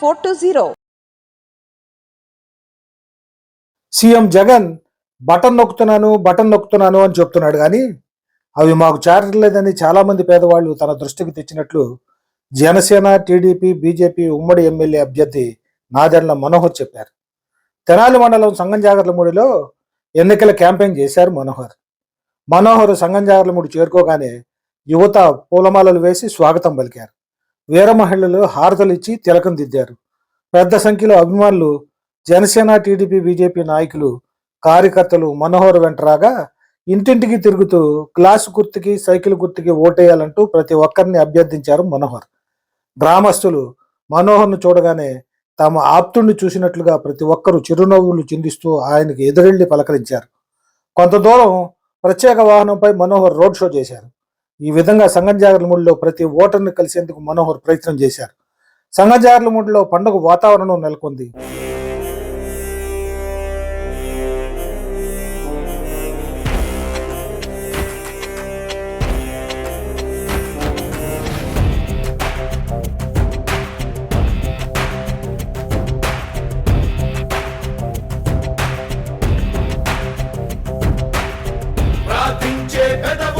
four two zero. CM Jagan button నొక్కుతున్నాను button నొక్కుతున్నాను అని చెప్తున్నాడు కానీ అవి మాకు చేరట్లేదని చాలామంది పేదవాళ్ళు తన దృష్టికి తెచ్చినట్లు జనసేన టీడీపీ బీజేపీ ఉమ్మడి ఎమ్మెల్యే అభ్యర్థి నాదెండ్ల మనోహర్ చెప్పారు. తెనాలి మండలం సంగం జాగర్లమూడిలో ఎన్నికల క్యాంపెయిన్ చేశారు మనోహర్. మనోహర్ సంగం జాగర్లమూడి చేరుకోగానే యువత పూలమాలలు వేసి స్వాగతం పలికారు. వీరమహిళలు హారతలు ఇచ్చి తిలకం దిద్దారు. పెద్ద సంఖ్యలో అభిమానులు జనసేన టీడీపీ బీజేపీ నాయకులు కార్యకర్తలు మనోహర్ వెంట రాగా ఇంటింటికి తిరుగుతూ గ్లాసు గుర్తుకి సైకిల్ గుర్తుకి ఓటేయాలంటూ ప్రతి ఒక్కరిని అభ్యర్థించారు మనోహర్. గ్రామస్తులు మనోహర్ను చూడగానే తమ ఆప్తుణ్ణి చూసినట్లుగా ప్రతి ఒక్కరూ చిరునవ్వులు చిందిస్తూ ఆయనకి ఎదురెళ్ళి పలకరించారు. కొంత దూరం ప్రత్యేక వాహనంపై మనోహర్ రోడ్ షో చేశారు. ఈ విధంగా సంగంజాగర్లమూడిలో ప్రతి ఓటర్ని కలిసేందుకు మనోహర్ ప్రయత్నం చేశారు. సంగంజాగర్లమూడిలో పండుగ వాతావరణం నెలకొంది. ప్రార్థించే పెదవుల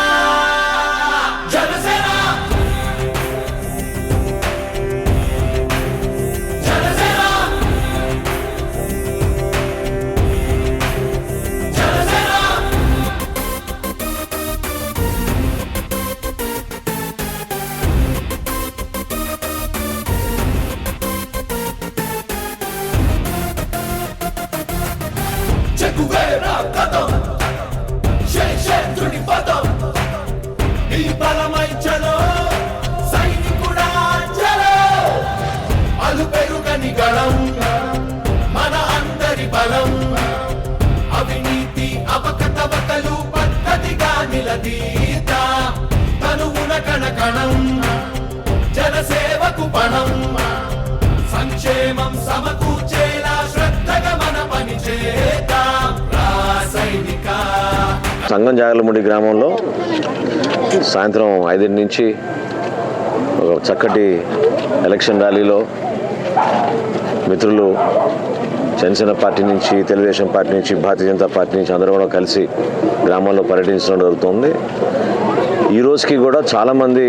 చెగువేరా కథం శేషేంద్రుడి పదం నీ బలమై చలో సైనికుడా చలో అలు పెరుగని గళం మన అందరి బలం అవినీతి అవకతవకలు పద్ధతిగా నిలదీత తనువున కణకణం జనసేవకు పణం సంక్షేమం సంగం జాగలముడి గ్రామంలో సాయంత్రం ఐదింటి నుంచి ఒక చక్కటి ఎలక్షన్ ర్యాలీలో మిత్రులు జనసేన పార్టీ నుంచి తెలుగుదేశం పార్టీ నుంచి భారతీయ జనతా పార్టీ నుంచి అందరూ కూడా కలిసి గ్రామాల్లో పర్యటించడం జరుగుతుంది. ఈ రోజుకి కూడా చాలామంది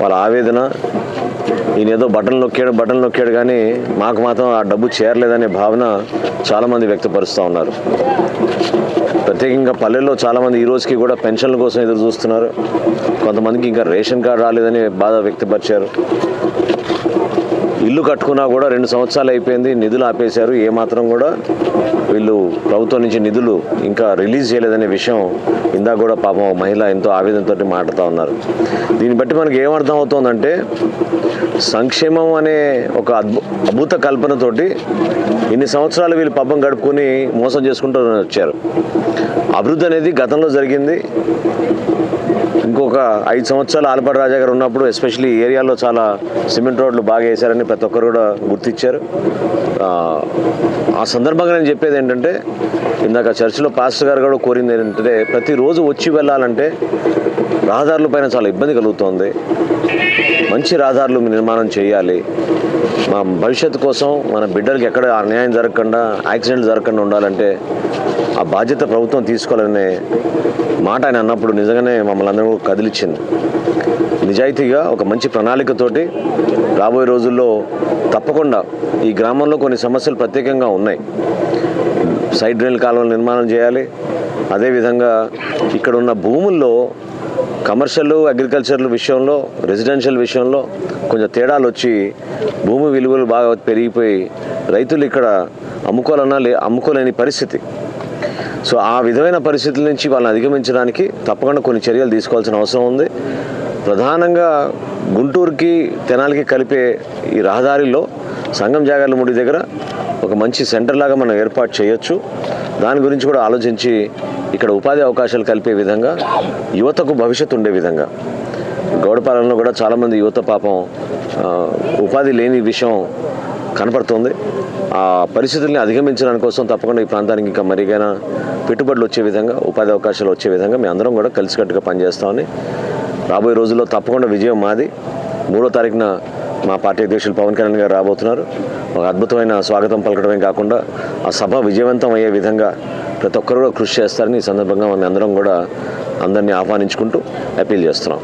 వాళ్ళ ఆవేదన ఈయన ఏదో బటన్ నొక్కాడు బటన్ నొక్కాడు కానీ మాకు మాత్రం ఆ డబ్బు చేరలేదనే భావన చాలామంది వ్యక్తపరుస్తూ ఉన్నారు. ప్రత్యేకంగా పల్లెల్లో చాలామంది ఈ రోజుకి కూడా పెన్షన్ల కోసం ఎదురు చూస్తున్నారు. కొంతమందికి ఇంకా రేషన్ కార్డు రాలేదని బాధ వ్యక్తపరిచారు. ఇల్లు కట్టుకున్నా కూడా రెండు సంవత్సరాలు అయిపోయింది నిధులు ఆపేశారు. ఏమాత్రం కూడా వీళ్ళు ప్రభుత్వం నుంచి నిధులు ఇంకా రిలీజ్ చేయలేదనే విషయం ఇందాక కూడా పాపం మహిళ ఎంతో ఆవేదనతో మాట్లాడుతూ ఉన్నారు. దీన్ని బట్టి మనకి ఏమర్థం అవుతుందంటే సంక్షేమం అనే ఒక అద్భుత కల్పనతోటి ఇన్ని సంవత్సరాలు వీళ్ళు పాపం గడుపుకొని మోసం చేసుకుంటూ వచ్చారు. అభివృద్ధి అనేది గతంలో జరిగింది. ఇంకొక ఐదు సంవత్సరాలు ఆలపాటి రాజా గారు ఉన్నప్పుడు ఎస్పెషల్లీ ఏరియాలో చాలా సిమెంట్ రోడ్లు బాగా వేశారని ప్రతి ఒక్కరు కూడా గుర్తించారు ఆ, ఆ సందర్భంగా నేను చెప్పేది ఏంటంటే ఇందాక చర్చిలో పాస్టర్ గారు కూడా కోరింది ఏంటంటే ప్రతిరోజు వచ్చి వెళ్ళాలంటే రహదారుల పైన చాలా ఇబ్బంది కలుగుతోంది. మంచి రహదారులు నిర్మాణం చేయాలి. మా భవిష్యత్తు కోసం మన బిడ్డలకి ఎక్కడ అన్యాయం జరగకుండా యాక్సిడెంట్ జరగకుండా ఉండాలంటే ఆ బాధ్యత ప్రభుత్వం తీసుకోవాలనే మాట ఆయన అన్నప్పుడు నిజంగానే మమ్మల్ని అందరూ కదిలిచ్చింది. నిజాయితీగా ఒక మంచి ప్రణాళికతోటి రాబోయే రోజుల్లో తప్పకుండా ఈ గ్రామంలో కొన్ని సమస్యలు ప్రత్యేకంగా ఉన్నాయి. సైడ్ డ్రైన్ కాలువలు నిర్మాణం చేయాలి. అదేవిధంగా ఇక్కడ ఉన్న భూముల్లో కమర్షియల్ అగ్రికల్చర్ విషయంలో రెసిడెన్షియల్ విషయంలో కొంచెం తేడాలు వచ్చి భూమి విలువలు బాగా పెరిగిపోయి రైతులు ఇక్కడ అమ్ముకోవాలన్నా లే అమ్ముకోలేని పరిస్థితి. సో ఆ విధమైన పరిస్థితుల నుంచి వాళ్ళని అధిగమించడానికి తప్పకుండా కొన్ని చర్యలు తీసుకోవాల్సిన అవసరం ఉంది. ప్రధానంగా గుంటూరుకి తెనాలికి కలిపే ఈ రహదారిలో సంగం జాగాల ముడి దగ్గర ఒక మంచి సెంటర్ లాగా మనం ఏర్పాటు చేయొచ్చు. దాని గురించి కూడా ఆలోచించి ఇక్కడ ఉపాధి అవకాశాలు కలిపే విధంగా యువతకు భవిష్యత్తు ఉండే విధంగా. గౌడపాలెంలో కూడా చాలామంది యువత పాపం ఉపాధి లేని విషయం కనపడుతుంది. ఆ పరిస్థితుల్ని అధిగమించడానికి కోసం తప్పకుండా ఈ ప్రాంతానికి ఇంకా మరిగైనా పెట్టుబడులు వచ్చే విధంగా ఉపాధి అవకాశాలు వచ్చే విధంగా మేము అందరం కూడా కలిసికట్టుగా పనిచేస్తామని రాబోయే రోజుల్లో తప్పకుండా విజయం మాది. మూడో తారీఖున మా పార్టీ అధ్యక్షులు పవన్ కళ్యాణ్ గారు రాబోతున్నారు. ఒక అద్భుతమైన స్వాగతం పలకడమే కాకుండా ఆ సభ విజయవంతం అయ్యే విధంగా ప్రతి ఒక్కరు కూడా కృషి చేస్తారని ఈ సందర్భంగా మన అందరం కూడా అందరినీ ఆహ్వానించుకుంటూ అపీల్ చేస్తున్నాం.